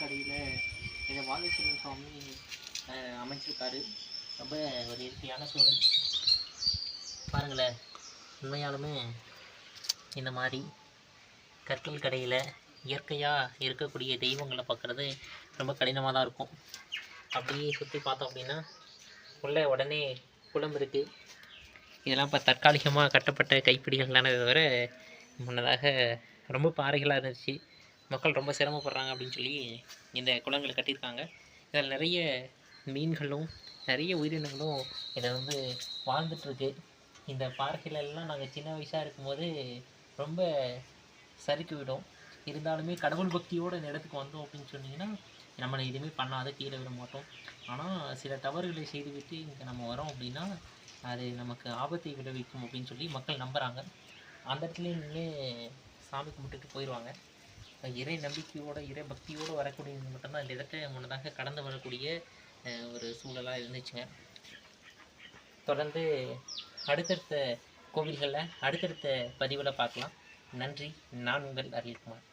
கடையில் இதை வாகேஸ்வரன் சுவாமி அமைச்சிருக்காரு. ரொம்ப ஒரு இயற்கையான சூழல். பாருங்களேன் உண்மையாலுமே இந்த மாதிரி கற்கள் கடையில் இயற்கையாக இருக்கக்கூடிய தெய்வங்களை பார்க்குறது ரொம்ப கடினமாக தான் இருக்கும். அப்படியே சுற்றி பார்த்தோம் அப்படின்னா உள்ளே உடனே குளம் இருக்குது இதெல்லாம் இப்போ தற்காலிகமாக கட்டப்பட்ட கைப்பிடிகள் தானே தவிர முன்னதாக ரொம்ப பாறைகளாக இருந்துச்சு. மக்கள் ரொம்ப சிரமப்படுறாங்க அப்படின்னு சொல்லி இந்த குளங்களை கட்டியிருக்காங்க. இதில் நிறைய மீன்களும் நிறைய உயிரினங்களும் இதில் வந்து வாழ்ந்துட்டுருக்கு. இந்த பார்க்கிலெல்லாம் நாங்கள் சின்ன வயசாக இருக்கும்போது ரொம்ப சறுக்கு விடும் இருந்தாலுமே கடவுள் பக்தியோடு இந்த இடத்துக்கு வந்தோம் அப்படின்னு சொன்னீங்கன்னா நம்மளை எதுவுமே பண்ணாத கீழே விட மாட்டோம். ஆனால் சில தவறுகளை செய்துவிட்டு இங்கே நம்ம வரோம் அப்படின்னா அது நமக்கு ஆபத்தை விளைவிக்கும் அப்படின்னு சொல்லி மக்கள் நம்புகிறாங்க அந்த இடத்துல நீங்கள் சாமி கும்பிட்டுட்டு போயிடுவாங்க. இறை நம்பிக்கையோட இறை பக்தியோடு வரக்கூடியது மட்டும்தான். இந்த இடத்த முன்னதாக கடந்து வரக்கூடிய அஹ், ஒரு சூழலாக இருந்துச்சுங்க. தொடர்ந்து அடுத்தடுத்த கோவில்களில் அடுத்தடுத்த பதிவில் பார்க்கலாம். நன்றி. நான் உங்கள் அருள்குமார்.